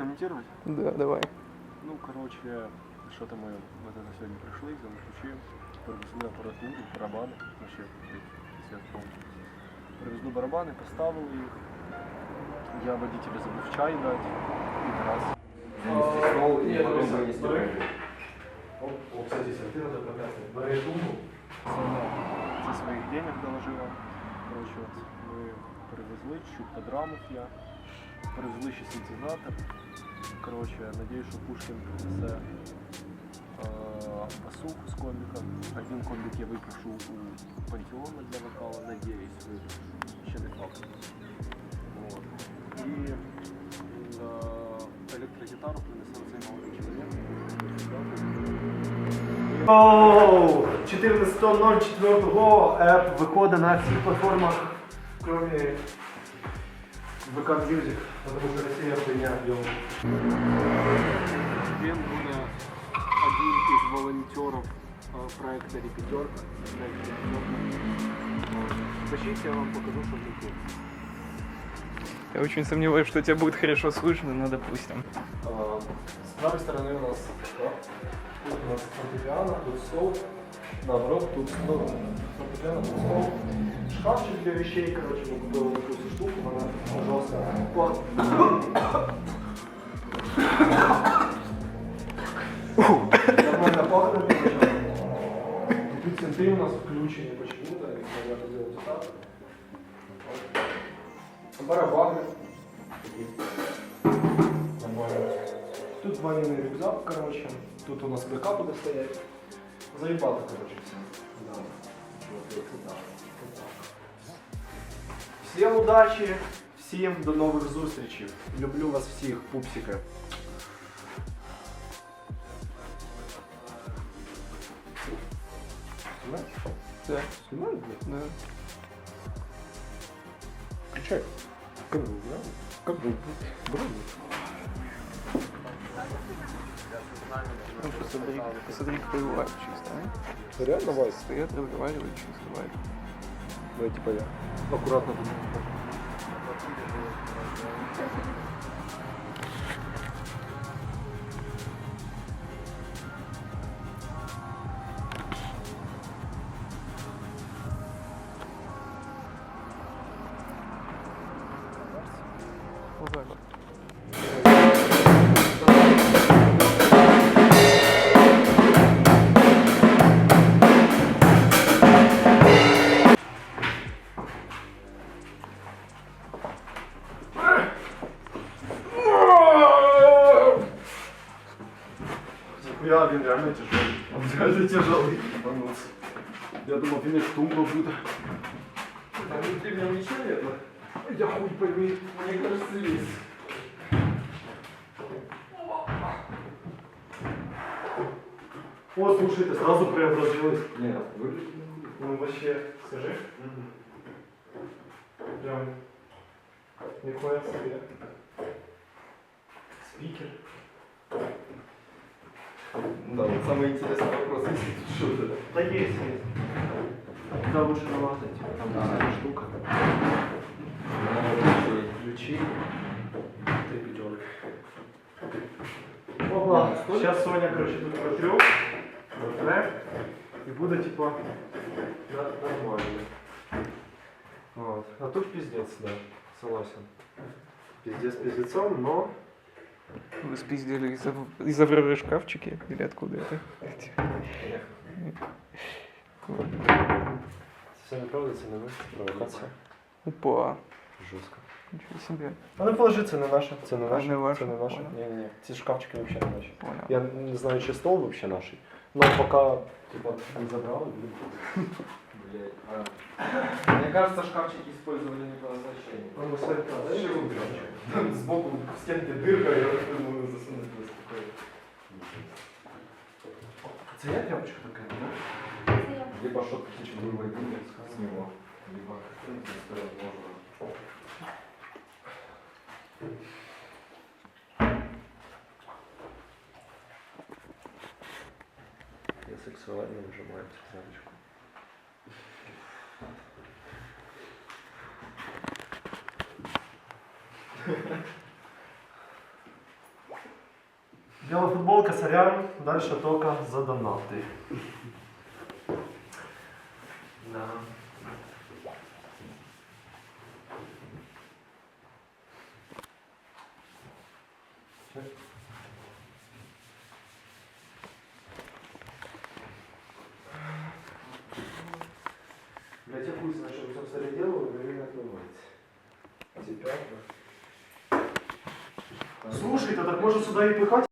прокомментировать? Да, давай. Ну, короче, что-то мы вот это сегодня пришли, ключи, привезли аппаратуру, барабаны, вообще, полный. Привезли барабаны, поставил их. Я водителя забыл в чай дать. И раз. Занести стол и Нет, потом ну, вынести. О, кстати, ты надо показать. Бери тумбу. Со своих денег доложила. Короче, от ми привезли, чуть подрамив я. Привезли ще синтезатор. Короче, я надеюсь, що Пушкін принесе е, басуху з комбіка. Один комбік я випрошу у Пантеона для вокала, надіюсь, випрошу. Ще не факт. Вот. І е, електрогітару принесе цей молодий чоловік. 14.04 еп виходить на всіх платформах, кроме VK Music, тому що Росія хуйня йому. Він буде один із волонтерів е, проекту Репетерка. Проект «Репетерка». Пишіть, я вам покажу, що тут. Я очень сомневаюсь, что тебя будет хорошо слышно, но допустим. А, С правой стороны у нас да, тут у нас фортепиано, тут стол. Наоборот, тут стол. Фортепиано, тут стол. Шкафчик для вещей, короче, мы купили такую всю штуку, вона, пожалуйста, пах. Нормально пахнет, короче. И Тут центры у нас включены почему-то, их, наверное, делать вот так. Вот. Барабаны. Нормально. Тут ванильный рюкзак, короче. Тут у нас БК буде стоять. Заебато, короче, все. Да. Вот, вот так. Вот так. Всім удачі, всім до нових зустрічей. Люблю вас всіх, пупсики. Снимаешь? Да. Снимаешь? Да. Включай. Как бы, да? Как бы, брали. Ну, посмотри, посмотри, какой лайк чисто, а? Реально, Вась? Стоят, разговаривают, чисто лайк. Давай, типа я. Аккуратно буду. Вот так вот. Тяжелый. ебанулся. Я думал, финиш тумба будет. А внутри меня ничего нет? Я хуй пойми. Мне кажется, есть. О, слушай, ты сразу преобразилась. Нет, выглядит. Ну вообще, скажи. Прям. Нихуя себе. Спикер. Да, вот самый интересный вопрос, если тут что-то. Да есть, есть. Куда лучше налазать? Там А. такая штука. Ключи. Ключи. Три пятерки. Опа. Сейчас Соня, короче, тут протрет. Протрет. И буду типа на- нормально. Вот. А тут пиздец, да. Согласен. Пиздец пиздецом, но Вы спиздили из-за из Авроры шкафчики? Или откуда это? все неправда, це не ви. Провокація. Опа. Жорстко. Ничего себе. А не положи, це не наше. Це не А, наше. не ваше, Це не наше. понял. Ні, ні, ні. Ці шкафчики взагалі не наші. Понял. Я не знаю, чи стол вообще наш. Но пока типа не забрал. Блядь. А. Мне кажется, шкафчики использовали не по назначению. Он высоко, да? Еще Там сбоку в стенке дырка, я думаю, засунуть такое. Це я тряпочка такая, да? Либо что-то типа выводили с него, либо стоял можно. Я сексуально нажимаю кнопочку. Косарям, дальше только за донаты. Да. Блять, я хуй знаю, что вы, собственно, делаю, но не пятна. Слушай, то так может сюда и пихать?